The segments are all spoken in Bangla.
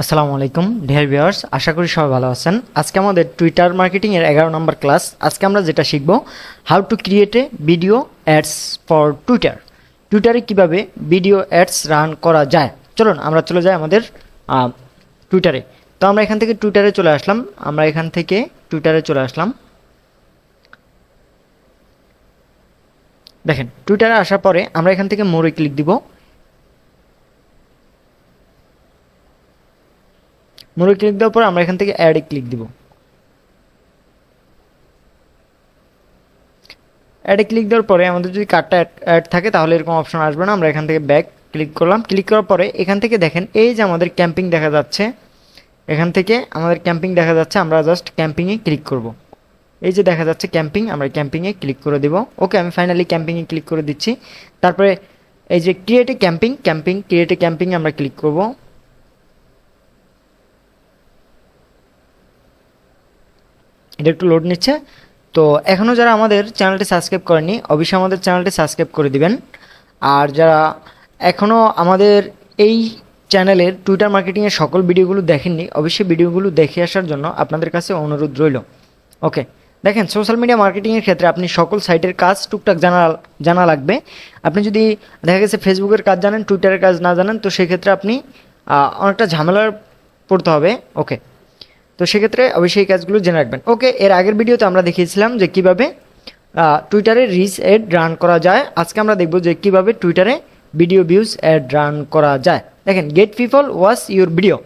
আসসালামু আলাইকুম ডিয়ার ভিউয়ার্স আশা করি সবাই ভালো আছেন। আজকে আমাদের টুইটার মার্কেটিং এর এগারো নম্বর ক্লাস আজকে আমরা যেটা শিখব how to create a video ads for Twitter টুইটারে কীভাবে ভিডিও অ্যাডস রান করা যায়? চলুন, আমরা চলে যাই আমাদের টুইটারে তো আমরা এখান থেকে টুইটারে চলে আসলাম। আমরা এখান থেকে টুইটারে চলে আসলাম। দেখেন টুইটারে আসার পরে আমরা এখান থেকে মোরে ক্লিক দিব। মোড়ে ক্লিক দেওয়ার পর আমরা এখান থেকে অ্যাডে ক্লিক দিব। অ্যাডে ক্লিক দেওয়ার পরে আমাদের যদি কার্ডটা অ্যাড থাকে তাহলে এরকম অপশন আসবে না। আমরা এখান থেকে ব্যাক ক্লিক করলাম। ক্লিক করার পরে এখান থেকে দেখেন এই যে আমাদের ক্যাম্পিং দেখা যাচ্ছে, এখান থেকে আমাদের ক্যাম্পিং দেখা যাচ্ছে, আমরা জাস্ট ক্যাম্পিংয়ে ক্লিক করব। এই যে দেখা যাচ্ছে ক্যাম্পিং আমরা ক্যাম্পিংয়ে ক্লিক করে দেব। ওকে আমি ফাইনালি ক্যাম্পিংয়ে ক্লিক করে দিচ্ছি। তারপরে এই যে ক্রিয়েটে ক্যাম্পিং ক্যাম্পিং ক্রিয়েটে ক্যাম্পিং আমরা ক্লিক করব। এটা একটু লোড নিচ্ছে। তো এখনও যারা আমাদের চ্যানেলটি সাবস্ক্রাইব করেনি, অবশ্যই আমাদের চ্যানেলটি সাবস্ক্রাইব করে দিবেন। আর যারা এখনও আমাদের এই চ্যানেলের টুইটার মার্কেটিংয়ের সকল ভিডিওগুলো দেখেননি, অবশ্যই ভিডিওগুলো দেখে আসার জন্য আপনাদের কাছে অনুরোধ রইল। ওকে দেখেন সোশ্যাল মিডিয়া মার্কেটিংয়ের ক্ষেত্রে আপনি সকল সাইটের কাজ টুকটাক জানা জানা লাগবে। আপনি যদি, দেখা গেছে ফেসবুকের কাজ জানেন টুইটারের কাজ না জানেন, তো সেক্ষেত্রে আপনি অনেকটা ঝামেলার পড়তে হবে। ওকে তো সেক্ষেত্রে অবশ্যই এই কাজগুলো জেনে রাখবেন। ওকে এর আগের ভিডিওতে আমরা দেখিয়েছিলাম যে কীভাবে টুইটারে রিচ অ্যাড রান করা যায়। আজকে আমরা দেখব যে কীভাবে টুইটারে ভিডিও ভিউজ অ্যাড রান করা যায়। দেখেন get people watch your video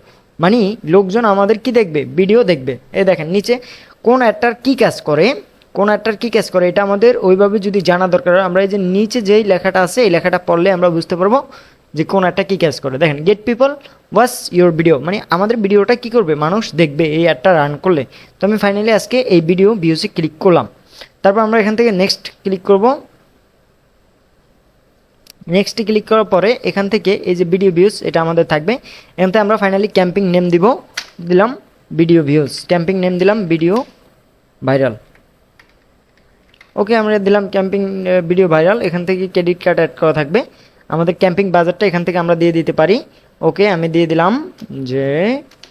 মানে লোকজন আমাদের কি দেখবে? ভিডিও দেখবে। এই দেখেন নিচে কোন অ্যাডটার কি কাজ করে কোন অ্যাডটার কি কাজ করে এটা আমাদের ওইভাবে যদি জানা দরকার হয়, আমরা এই যে নিচে যেই লেখাটা আছে এই লেখাটা পড়লে আমরা বুঝতে পারব যে কোন একটা কী কাজ করে। দেখেন get people watch your video মানে আমাদের ভিডিওটা কি করবে? মানুষ দেখবে এই অ্যাডটা রান করলে। তো আমি ফাইনালি আজকে এই ভিডিও ভিউসে ক্লিক করলাম। তারপর আমরা এখান থেকে নেক্সট ক্লিক করব। নেক্সট ক্লিক করার পরে এখান থেকে এই যে ভিডিও ভিউস এটা আমাদের থাকবে। এখান থেকে আমরা ফাইনালি ক্যাম্পিং নেম দিব। দিলাম ভিডিও ভিউস ক্যাম্পিং নেম দিলাম ভিডিও ভাইরাল ওকে আমরা দিলাম ক্যাম্পিং ভিডিও ভাইরাল এখান থেকে ক্রেডিট কার্ড অ্যাড করা থাকবে। আমাদের ক্যাম্পিং বাজারটা এখান থেকে আমরা দিয়ে দিতে পারি। ওকে, আমি দিয়ে দিলাম যে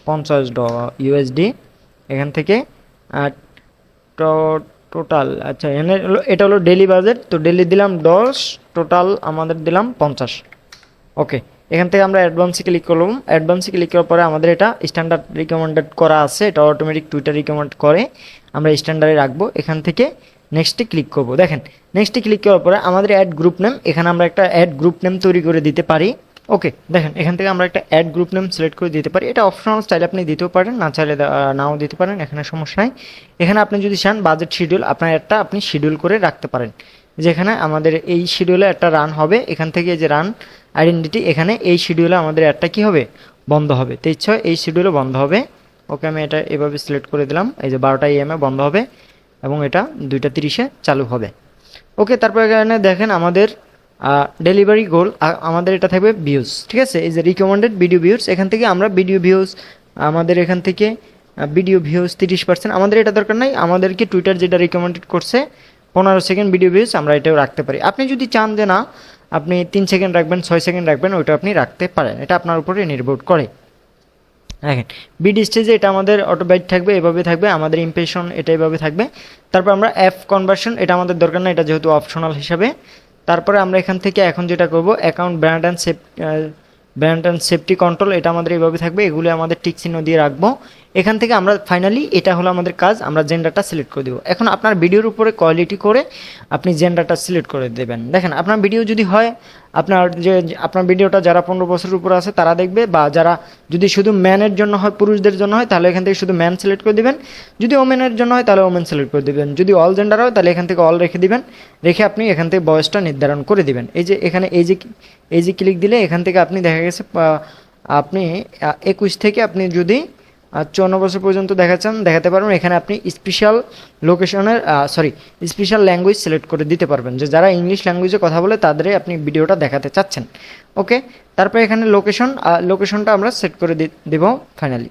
পঞ্চাশ ড ইউএসডি এখান থেকে। আর টোটাল আচ্ছা এখানে এটা হলো ডেলি বাজেট। তো ডেলি দিলাম দশ, টোটাল আমাদের দিলাম পঞ্চাশ। ওকে, এখান থেকে আমরা অ্যাডভান্সে ক্লিক করলাম। অ্যাডভান্সে ক্লিক করার পরে আমাদের এটা স্ট্যান্ডার্ড রিকমেন্ডেড করা আছে। এটা অটোমেটিক টুইটার রিকমেন্ড করে। আমরা স্ট্যান্ডার্ডে রাখব। এখান থেকে নেক্সটে ক্লিক করব। দেখেন নেক্সটে ক্লিক করার পরে আমাদের অ্যাড গ্রুপ নেম এখানে আমরা একটা অ্যাড গ্রুপ নেম তৈরি করে দিতে পারি। ওকে দেখেন, এখান থেকে আমরা একটা অ্যাড গ্রুপ নেম সিলেক্ট করে দিতে পারি। এটা অপশনাল স্টাইল আপনি দিতেও পারেন, না চাইলে নাও দিতে পারেন, এখানে সমস্যা নাই। এখানে আপনি যদি চান বাজেট শিডিউল আপনার একটা আপনি শিডিউল করে রাখতে পারেন। যেখানে আমাদের এই শিডিউলে একটা রান হবে, এখান থেকে যে রান আইডেন্টিটি এখানে এই শিডিউলে আমাদের একটা কি হবে? বন্ধ হবে। তো ইচ্ছা এই শিডিউলে বন্ধ হবে। ওকে আমি এটা এভাবে সিলেক্ট করে দিলাম। এই যে বারোটা এম এ বন্ধ হবে। এবং এটা দুইটা তিরিশে চালু হবে। ওকে, তারপর এখানে দেখেন আমাদের ডেলিভারি গোল আমাদের এটা থাকবে ভিউজ ঠিক আছে? এই যে রিকমেন্ডেড ভিডিও ভিউজ এখান থেকে আমরা ভিডিও ভিউজ আমাদের এখান থেকে ভিডিও ভিউজ তিরিশ পার্সেন্ট আমাদের এটা দরকার নাই, আমাদেরকে টুইটার যেটা রিকমেন্ডেড করছে, পনেরো সেকেন্ড ভিডিও ভিউজ আমরা এটাও রাখতে পারি। আপনি যদি চান যে না, আপনি তিন সেকেন্ড রাখবেন, ছয় সেকেন্ড রাখবেন, ওইটা আপনি রাখতে পারেন, এটা আপনার উপরে নির্ভর করে। দেখেন বিড স্টেজে এটা আমাদের অটোবাইট থাকবে, এভাবে থাকবে, আমাদের ইমপ্রেশন এটা এভাবে থাকবে। তারপর আমরা অ্যাপ কনভার্সন এটা আমাদের দরকার না এটা যেহেতু অপশনাল হিসাবে। তারপরে আমরা এখান থেকে এখন যেটা করব account brand and safe brand and safety control এটা আমাদের এইভাবে থাকবে, এগুলো আমাদের টিক চিহ্ন দিয়ে রাখব। এখান থেকে আমরা ফাইনালি এটা হলো আমাদের কাজ, আমরা জেন্ডারটা সিলেক্ট করে দেবো। এখন আপনার ভিডিওর উপরে কোয়ালিটি করে আপনি জেন্ডারটা সিলেক্ট করে দেবেন। দেখেন, আপনার ভিডিও যদি হয় আপনার যে, আপনার ভিডিওটা যারা পনেরো বছরের উপরে আছে, তারা দেখবে, বা যারা যদি শুধু ম্যানের জন্য হয়, পুরুষদের জন্য হয়, তাহলে এখান থেকে শুধু ম্যান সিলেক্ট করে দিবেন। যদি ওমেনের জন্য হয়, তাহলে ওমেন সিলেক্ট করে দিবেন। যদি অল জেন্ডার হয়, তাহলে এখান থেকে অল রেখে দিবেন। রেখে আপনি এখান থেকে বয়সটা নির্ধারণ করে দিবেন। এই যে, এখানে এই যে এই যে ক্লিক দিলে, এখান থেকে আপনি দেখা গেছে আপনি একুশ থেকে আপনি যদি চুয়ান্ন বছর পর্যন্ত দেখাচ্ছেন, দেখাতে পারবেন। এখানে আপনি স্পেশাল লোকেশনের সরি স্পেশাল ল্যাঙ্গুয়েজ সিলেক্ট করে দিতে পারবেন। যে যারা ইংলিশ ল্যাঙ্গুয়েজে কথা বলে, তাদের আপনি ভিডিওটা দেখাতে চাচ্ছেন। ওকে? তারপরে এখানে লোকেশন লোকেশনটা আমরা সেট করে দেব ফাইনালি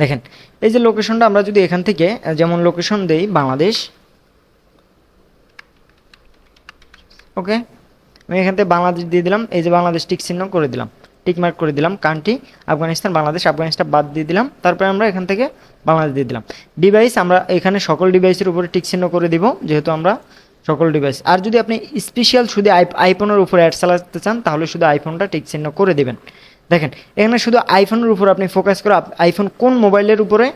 দেখেন, এই যে লোকেশনটা আমরা যদি এখান থেকে যেমন লোকেশন দেই বাংলাদেশ। ওকে? আমি এখান থেকে বাংলাদেশ দিয়ে দিলাম, এই যে বাংলাদেশ টিক চিহ্ন করে দিলাম। টিক মার্ক করে দিলাম কান্ট্রি আফগানিস্তান, বাংলাদেশ, আফগানিস্তান বাদ দিয়ে দিলাম। তারপরে আমরা এখান থেকে বাংলাদেশ দিয়ে দিলাম। ডিভাইস আমরা এখানে সকল ডিভাইসের উপরে টিক চিহ্ন করে দিব, যেহেতু আমরা সকল ডিভাইস আর যদি আপনি স্পেশাল শুধু আই আইফোনের উপরে অ্যাড চালাতে চান, তাহলে শুধু আইফোনটা টিক চিহ্ন করে দেবেন। দেখেন, এখানে শুধু আইফোনের উপর আপনি ফোকাস করে আইফোন কোন মোবাইলের উপরে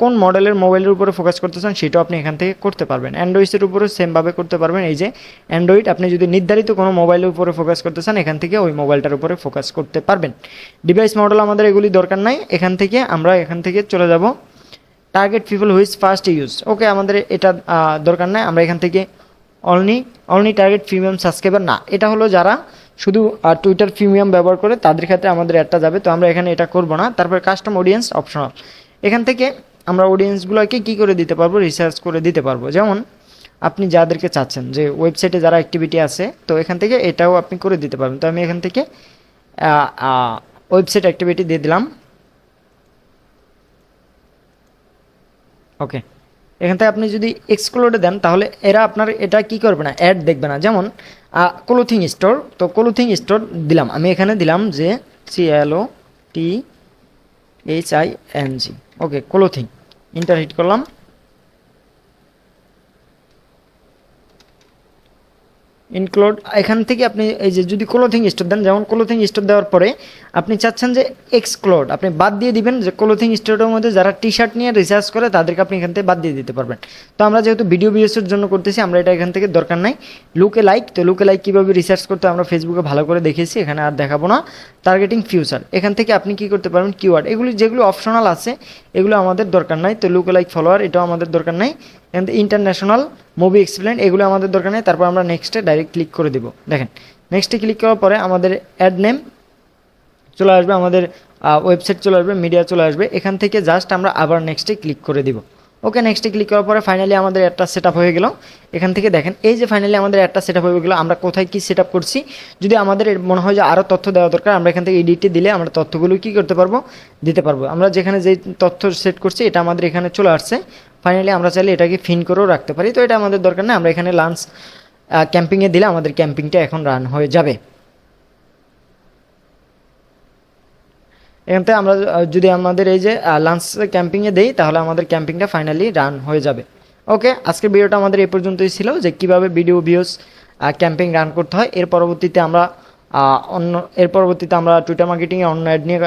কোন মডেলের মোবাইলের উপরে ফোকাস করতে চান সেটাও আপনি এখান থেকে করতে পারবেন। অ্যান্ড্রয়েডের উপরে সেমভাবে করতে পারবেন। এই যে অ্যান্ড্রয়েড, আপনি যদি নির্ধারিত কোনো মোবাইলের উপরে ফোকাস করতে চান, এখান থেকে ওই মোবাইলটার উপরে ফোকাস করতে পারবেন। ডিভাইস মডেল আমাদের এগুলি দরকার নাই। এখান থেকে আমরা এখান থেকে চলে যাব। Target people whose first use okay আমাদের এটা দরকার নাই। আমরা এখান থেকে only only target premium subscriber না। এটা হলো যারা শুধু টুইটার প্রিমিয়াম ব্যবহার করে, তাদের ক্ষেত্রে আমাদের একটা যাবে। তো আমরা এখানে এটা করব না। তারপর কাস্টম অডিয়েন্স অপশনাল এখান থেকে আমরা অডিয়েন্সগুলোকে কী করে দিতে পারব? রিসার্চ করে দিতে পারব। যেমন, আপনি যাদেরকে চাচ্ছেন, যে ওয়েবসাইটে যারা অ্যাক্টিভিটি আছে, তো এখান থেকে এটাও আপনি করে দিতে পারবেন। তো আমি এখান থেকে ওয়েবসাইট অ্যাক্টিভিটি দিয়ে দিলাম। ওকে এখান থেকে আপনি যদি এক্সক্লোডে দেন, তাহলে এরা আপনার এটা কি করবে না? অ্যাড দেখবে না। যেমন ক্লোথিং স্টোর তো ক্লোথিং স্টোর দিলাম। আমি এখানে দিলাম যে C L O T H I N G okay clothing enter hit করলাম। ইনক্লুড এখান থেকে আপনি এই যে যদি ক্লোথিং স্টোর দেন, যেমন ক্লোথিং স্টোর দেওয়ার পরে আপনি চাচ্ছেন যে এক্সক্লোড আপনি বাদ দিয়ে দিবেন যে ক্লোথিং স্টোরের মধ্যে যারা টি শার্ট নিয়ে রিসার্চ করে, তাদেরকে আপনি এখান থেকে বাদ দিয়ে দিতে পারবেন। তো আমরা যেহেতু ভিডিও ভিউসের জন্য করতেছি, আমরা এটা এখান থেকে দরকার নাই। লুকে লাইক তো লুকে লাইক কীভাবে রিসার্চ করতে আমরা ফেসবুকে ভালো করে দেখেছি, এখানে আর দেখাবো না। টার্গেটিং ফিউচার এখান থেকে আপনি কি করতে পারবেন? কিওয়ার্ড এগুলি যেগুলো অপশনাল আছে এগুলো আমাদের দরকার নাই। তো লুকে লাইক ফলোয়ার এটাও আমাদের দরকার নাই। অ্যান্ড ইন্টারন্যাশনাল মুভি এক্সপ্লেন এগুলো আমাদের দরকার নেই। তারপর আমরা নেক্সটে ডাইরেক্ট ক্লিক করে দেবো। দেখেন নেক্সটে ক্লিক করার পরে আমাদের অ্যাড নেম চলে আসবে, আমাদের ওয়েবসাইট চলে আসবে মিডিয়া চলে আসবে। এখান থেকে জাস্ট আমরা আবার নেক্সটে ক্লিক করে দিব। ওকে নেক্সটে ক্লিক করার পরে ফাইনালি আমাদের একটা সেট হয়ে গেল। এখান থেকে দেখেন, এই যে ফাইনালি আমাদের একটা সেট হয়ে গেলো, আমরা কোথায় কি সেট করছি? যদি আমাদের মনে হয় যে আরও তথ্য দেওয়া দরকার, আমরা এখান থেকে এডিটে দিলে আমরা তথ্যগুলো কি করতে পারব? দিতে পারব। আমরা যেখানে যে তথ্য সেট করছি, এটা আমাদের এখানে চলে আসছে। ফাইনালি আমরা চাইলে এটাকে ফিন করেও রাখতে পারি। তো এটা আমাদের দরকার নেই আমরা এখানে লাঞ্চ ক্যাম্পিংয়ে দিলে আমাদের ক্যাম্পিংটা এখন রান হয়ে যাবে। এখান আমরা যদি আমাদের এই যে লাঞ্চ ক্যাম্পিংয়ে দেই, তাহলে আমাদের ক্যাম্পিংটা ফাইনালি রান হয়ে যাবে। ওকে আজকের ভিডিওটা আমাদের এই পর্যন্তই ছিল, যে কীভাবে ভিডিও ভিউস ক্যাম্পিং রান করতে হয়। এর পরবর্তীতে আমরা অন্য, এর পরবর্তীতে আমরা টুইটার মার্কেটিংয়ে অন্য অ্যাড নিয়ে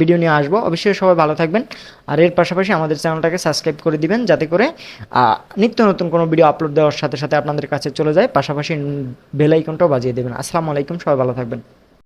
ভিডিও নিয়ে আসব। অবশ্যই সবাই ভালো থাকবেন। আর এর পাশাপাশি আমাদের চ্যানেলটাকে সাবস্ক্রাইব করে দিবেন, যাতে করে নিত্য নতুন কোনো ভিডিও আপলোড দেওয়ার সাথে সাথে আপনাদের কাছে চলে যায়। পাশাপাশি বেল আইকনটাও বাজিয়ে দেবেন। আসসালামু আলাইকুম, সবাই ভালো থাকবেন।